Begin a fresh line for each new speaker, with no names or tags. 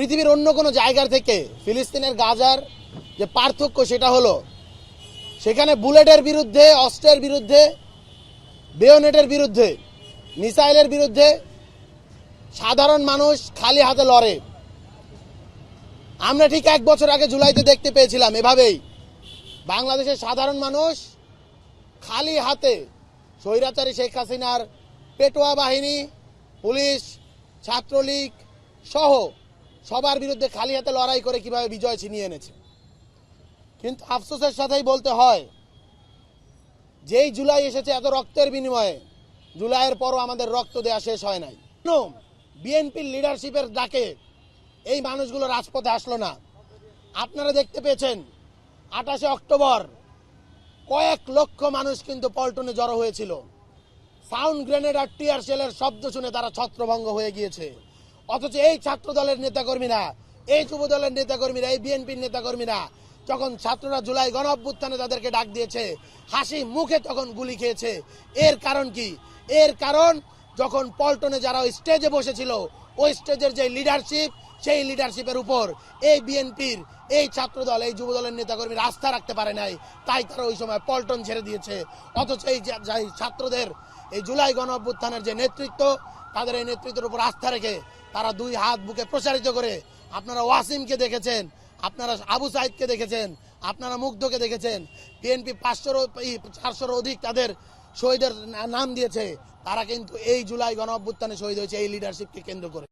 পৃথিবীর অন্য কোনো জায়গার থেকে ফিলিস্তিনের গাজার যে পার্থক্য সেটা হলো, সেখানে বুলেটের বিরুদ্ধে, অস্ত্রের বিরুদ্ধে, বেয়োনেটের বিরুদ্ধে, মিসাইলের বিরুদ্ধে সাধারণ মানুষ খালি হাতে লড়ে। আমরা ঠিক এক বছর আগে জুলাইতে দেখতে পেয়েছিলাম এভাবেই বাংলাদেশের সাধারণ মানুষ খালি হাতে স্বৈরাচারী শেখ হাসিনার পেটোয়া বাহিনী, পুলিশ, ছাত্রলীগ সহ সবার বিরুদ্ধে খালি হাতে লড়াই করে কীভাবে বিজয় ছিনিয়ে এনেছে। কিন্তু আফসোসের সাথেই বলতে হয়, যেই জুলাই এসেছে এত রক্তের বিনিময়ে, জুলাইয়ের পরও আমাদের রক্ত দেওয়া শেষ হয় নাই। বিএনপির লিডারশিপের ডাকে এই মানুষগুলো রাজপথে আসলো না। আপনারা দেখতে পেয়েছেন, আঠাশে অক্টোবর কয়েক লক্ষ মানুষ কিন্তু পল্টনে জড়ো হয়েছিল। সাউন্ড গ্রেনেড আর টিয়ার শেলের শব্দ শুনে তারা ছত্রভঙ্গ হয়ে গিয়েছে। অথচ এই ছাত্র দলের নেতাকর্মীরা, এই যুব দলের নেতাকর্মীরা, এই বিএনপির নেতাকর্মীরা যখন ছাত্ররা জুলাই গণ অভ্যুত্থানে তাদেরকে ডাক দিয়েছে, হাসি মুখে তখন গুলি খেয়েছে। এর কারণ কি? এর কারণ যখন পল্টনে যারা ওই স্টেজে বসেছিল, ওই স্টেজের যে লিডারশিপ সেই লিডারশিপের উপর এই বিএনপির, এই ছাত্রদল, এই যুবদলের নেতাকর্মীরা আস্থা রাখতে পারে নাই। তাই তারা ওই সময় পল্টন ছেড়ে দিয়েছে। অথচ এই ছাত্রদের, এই জুলাই গণ অভ্যুত্থানের যে নেতৃত্ব তাদের এই নেতৃত্বের উপর আস্থা রেখে তারা দুই হাত বুকে প্রসারিত করে আপনারা ওয়াসিমকে দেখেছেন, আপনারা আবু সাইদকে দেখেছেন, আপনারা মুগ্ধকে দেখেছেন। বিএনপি পাঁচশোর চারশোর অধিক তাদের শহীদের নাম দিয়েছে। তারা কিন্তু এই জুলাই গণ অভ্যুত্থানে শহীদ হয়েছে এই লিডারশিপকে কেন্দ্র করে।